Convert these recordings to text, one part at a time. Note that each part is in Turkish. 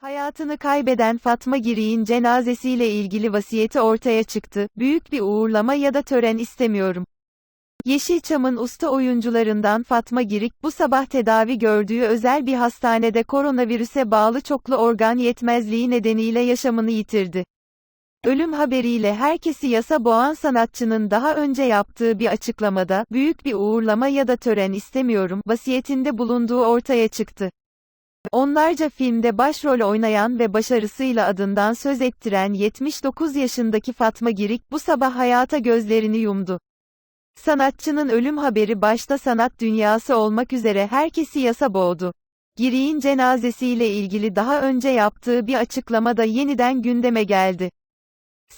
Hayatını kaybeden Fatma Girik'in cenazesiyle ilgili vasiyeti ortaya çıktı. Büyük bir uğurlama ya da tören istemiyorum. Yeşilçam'ın usta oyuncularından Fatma Girik, bu sabah tedavi gördüğü özel bir hastanede koronavirüse bağlı çoklu organ yetmezliği nedeniyle yaşamını yitirdi. Ölüm haberiyle herkesi yasa boğan sanatçının daha önce yaptığı bir açıklamada, büyük bir uğurlama ya da tören istemiyorum, vasiyetinde bulunduğu ortaya çıktı. Onlarca filmde başrol oynayan ve başarısıyla adından söz ettiren 79 yaşındaki Fatma Girik, bu sabah hayata gözlerini yumdu. Sanatçının ölüm haberi başta sanat dünyası olmak üzere herkesi yasa boğdu. Girik'in cenazesiyle ilgili daha önce yaptığı bir açıklamada yeniden gündeme geldi.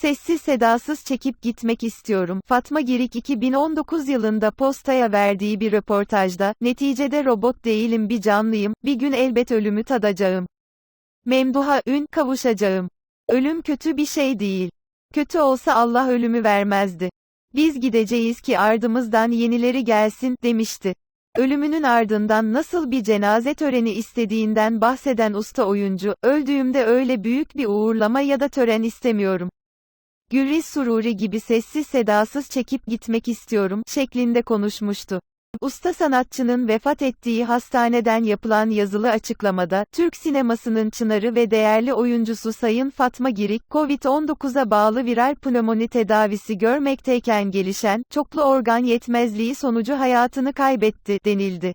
Sessiz sedasız çekip gitmek istiyorum. Fatma Girik 2019 yılında postaya verdiği bir röportajda, neticede robot değilim bir canlıyım, bir gün elbet ölümü tadacağım. Memduha ün kavuşacağım. Ölüm kötü bir şey değil. Kötü olsa Allah ölümü vermezdi. Biz gideceğiz ki ardımızdan yenileri gelsin, demişti. Ölümünün ardından nasıl bir cenaze töreni istediğinden bahseden usta oyuncu, öldüğümde öyle büyük bir uğurlama ya da tören istemiyorum. Gürriz Sururi gibi sessiz sedasız çekip gitmek istiyorum, şeklinde konuşmuştu. Usta sanatçının vefat ettiği hastaneden yapılan yazılı açıklamada, Türk sinemasının çınarı ve değerli oyuncusu Sayın Fatma Girik, Covid-19'a bağlı viral pnömoni tedavisi görmekteyken gelişen, çoklu organ yetmezliği sonucu hayatını kaybetti, denildi.